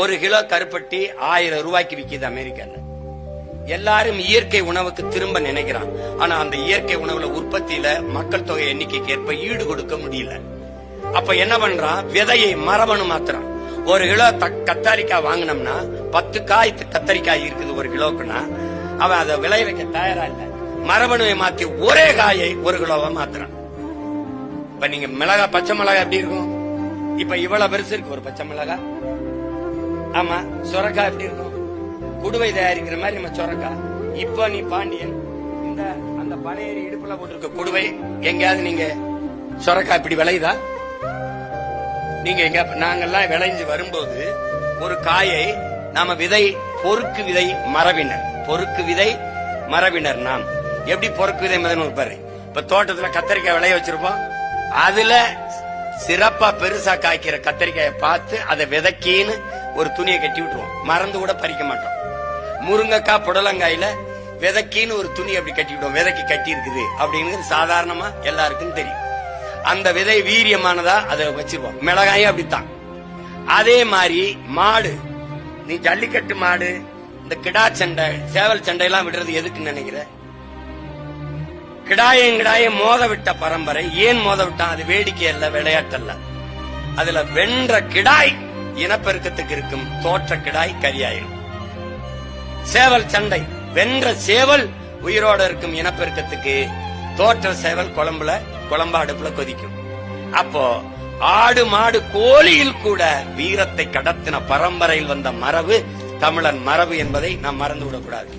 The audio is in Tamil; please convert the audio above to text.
ஒரு கிலோ கருப்பட்டி ஆயிரம் ரூபாய்க்கு விக்குது அமெரிக்கால எல்லாரும் இயற்கை உணவுக்கு திரும்ப நினைக்கிறான் ஆனா அந்த இயற்கை உணவுல உற்பத்தியில மக்கள் தொகை எண்ணிக்கைக்கு ஏற்ப ஈடு கொடுக்க முடியல. அப்ப என்ன பண்றான் விதையை மரபணு மாத்திரம் ஒரு கிலோ கத்தாரிக்காய் வாங்கினோம்னா பத்து காய் கத்தரிக்காய் இருக்குது ஒரு கிலோக்குன்னா அவன் அதை விளைய வைக்க தயாரா இல்ல. மரபணுவை மாத்தி ஒரே காயை ஒரு கிலோவா மாத்துறான். இப்ப நீங்க மிளகா பச்சை மிளகா எப்படி இருக்கும்? இப்ப இவ்வளவு பெருசு இருக்கு ஒரு பச்சை மிளகா. ஆமா சொரக்காய் எப்படி இருக்கும்? குடுவை தயாரிக்கிற மாதிரி நம்ம சொரக்காய் இப்போ நீ பாண்டியன் இந்த அந்த பழைய இடுப்புல போட்டிருக்க குடுவை எங்கேயாவது நீங்க சொரக்காய் இப்படி விளையுதா? நீங்க எங்க நாங்கெல்லாம் விளைஞ்சு வரும்போது ஒரு காயை நாம விதை பொறுக்கு விதை மரபினர். பொறுக்கு விதை மரபினர் நாம். எப்படி பொறுக்கு விதை மதம் பாரு. இப்ப தோட்டத்துல கத்தரிக்காய் விளைய வச்சிருப்போம். அதுல சிறப்பா பெருசா காய்க்கிற கத்தரிக்காயை பார்த்து அதை விதைக்கின்னு ஒரு துணியை கட்டி விட்டுருவோம். மறந்து கூட பறிக்க மாட்டோம். முருங்கைக்காய் புடலங்காயில விதைக்கின்னு ஒரு துணி அப்படி கட்டி விடுவோம் விதைக்கு கட்டி இருக்குது அப்படிங்கிறது சாதாரணமா எல்லாருக்கும் தெரியும். அந்த விதை வீரியமானதா அதை வச்சிருவோம். மிளகாயும் அப்படித்தான். அதே மாதிரி மாடு. நீ ஜல்லிக்கட்டு மாடு இந்த கிடா சண்டை சேவல் சண்டையெல்லாம் விடுறது எதுக்குன்னு நினைக்கிற? கிடாயம் கிடாயம் மோத விட்ட பரம்பரை. ஏன் மோத விட்டான்? அது வேடிக்கை அல்ல விளையாட்டு அல்ல. அதுல வென்ற கிடாய் இனப்பெருக்கத்துக்கு இருக்கும் தோற்ற கிடாய் கரியாயிரும். சேவல் சண்டை வென்ற சேவல் உயிரோட இருக்கும் இனப்பெருக்கத்துக்கு தோற்ற சேவல் குழம்புல குழம்பு அடுப்புல கொதிக்கும். அப்போ ஆடு மாடு கோழியில் கூட வீரத்தை கடத்தின பரம்பரையில் வந்த மரபு தமிழன் மரபு என்பதை நாம் மறந்து விடக்கூடாது